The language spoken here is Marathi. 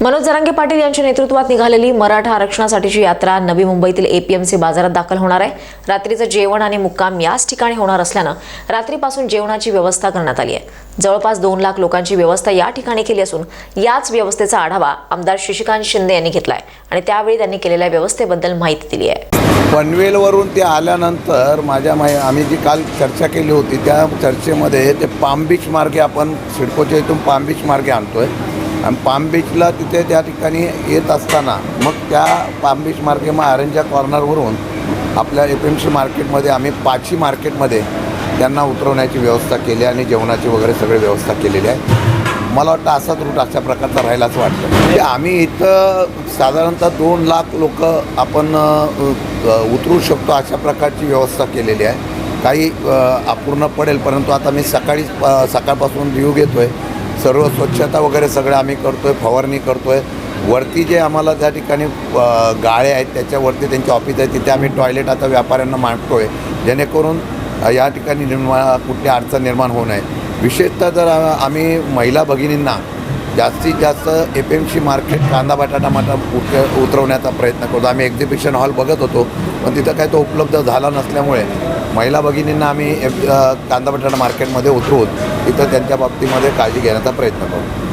मनोज जरांगे पाटील यांच्या नेतृत्वात निघालेली मराठा आरक्षणासाठीची यात्रा नवी मुंबईतील एपीएमसी बाजारात दाखल होणार आहे. रात्रीचं जेवण आणि मुक्काम याच ठिकाणी होणार असल्यानं रात्रीपासून जेवणाची व्यवस्था करण्यात आली आहे. जवळपास दोन लाख लोकांची व्यवस्था या ठिकाणी केली असून याच व्यवस्थेचा आढावा आमदार शशिकांत शिंदे यांनी घेतलाय आणि त्यावेळी त्यांनी केलेल्या व्यवस्थेबद्दल माहिती दिली आहे. पनवेलवरून ते आल्यानंतर माझ्या माहि आम्ही जी काल चर्चा केली होती त्या चर्चेमध्ये ते पाम बीच मार्गे आपण सिडकोच्या इथून पाम बीच मार्गे आणतो आहे आणि पाम बीचला तिथे त्या ठिकाणी येत असताना मग त्या पाम बीच मार्गे मग आरंजा कॉर्नरवरून आपल्या एफ एम सी मार्केटमध्ये आम्ही पाची मार्केटमध्ये त्यांना उतरवण्याची व्यवस्था केली आणि जेवणाची वगैरे सगळी व्यवस्था केलेली आहे. मला वाटतं असाच रूट अशा प्रकारचा राहिलाच वाटतं. म्हणजे आम्ही इथं साधारणतः दोन लाख लोक आपण उतरू शकतो अशा प्रकारची व्यवस्था केलेली आहे. काही अपूर्ण पडेल परंतु आता मी सकाळीच सकाळपासून रिव्ह्यू घेतो आहे सर्व स्वच्छता वगैरे सगळं आम्ही करतो आहे फवारणी करतो आहे वरती जे आम्हाला त्या ठिकाणी गाळे आहेत त्याच्यावरती त्यांचे ऑफिस आहे तिथे आम्ही टॉयलेट आता व्यापाऱ्यांना मांडतो आहे जेणेकरून या ठिकाणी निर्माण कुठली अडचण निर्माण होऊ नये. विशेषतः जर आम्ही महिला भगिनींना जास्तीत जास्त एफ एम सी मार्केट कांदा बटाटा मटा उत उतरवण्याचा प्रयत्न करतो. आम्ही एक्झिबिशन हॉल बघत होतो पण तिथं काय तो उपलब्ध झाला नसल्यामुळे महिला भगिनींना आम्ही एफ कांदा बटाटा मार्केटमध्ये उतरवून तिथं त्यांच्या बाबतीमध्ये काळजी घेण्याचा प्रयत्न करतो.